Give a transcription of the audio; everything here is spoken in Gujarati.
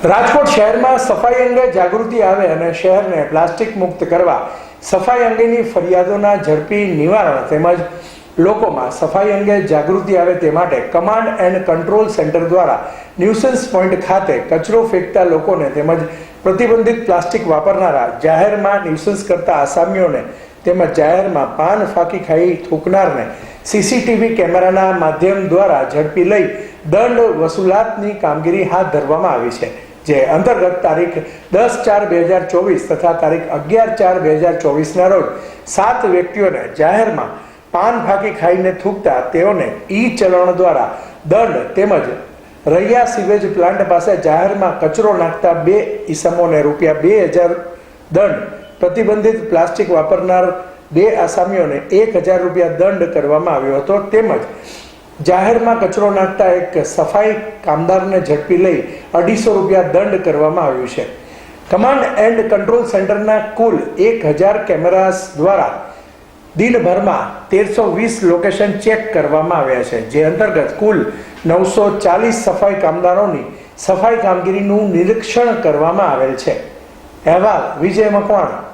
રાજકોટ શહેરમાં સફાઈ અંગે જાગૃતિ આવે અને શહેરને પ્લાસ્ટિક મુક્ત કરવા સફાઈ અંગેની ફરિયાદોના ઝડપી નિવારણ તેમજ લોકોમાં સફાઈ અંગે જાગૃતિ આવે તે માટે કમાન્ડ એન્ડ કંટ્રોલ સેન્ટર દ્વારા ન્યુસન્સ પોઈન્ટ ખાતે કચરો ફેંકતા લોકોને તેમજ પ્રતિબંધિત પ્લાસ્ટિક વાપરનારા જાહેરમાં ન્યુસન્સ કરતા આસામીઓને તેમજ જાહેરમાં પાન ફાંકી ખાઈ થૂકનારને સીસીટીવી કેમેરાના માધ્યમ દ્વારા ઝડપી લઈ દંડ વસૂલાતની કામગીરી હાથ ધરવામાં આવી છે, જે અંતર્ગત તારીખ દસ ચાર બે હજાર ચોવીસ તથા તારીખ અગિયાર ચાર બે હજાર ચોવીસના રોજ સાત વ્યક્તિઓને જાહેરમાં પાન ફાંકી ખાઈને થૂકતા તેઓને ઈ ચલણ દ્વારા દંડ તેમજ રૈયા સિવેજ પ્લાન્ટ પાસે જાહેરમાં કચરો નાખતા બે ઈસમોને રૂપિયા બે હજાર દંડ, પ્રતિબંધિત પ્લાસ્ટિક વાપરનાર બે આસામીઓને એક હજાર રૂપિયા દંડ કરવામાં આવ્યો હતો. તેમજ જાહેરમાં કચરો નાખતા એક સફાઈ કામદારને ઝડપી લઈ અઢીસો રૂપિયા દંડ કરવામાં આવ્યું છે. કમાન્ડ એન્ડ કંટ્રોલ સેન્ટરના કુલ એક હજાર કેમેરાસ દ્વારા દિનભરમાં તેરસો વીસ લોકેશન ચેક કરવામાં આવ્યા છે, જે અંતર્ગત કુલ નવસો ચાલીસ સફાઈ કામદારોની સફાઈ કામગીરીનું નિરીક્ષણ કરવામાં આવેલ છે. અહેવાલ વિજય મકવાણા.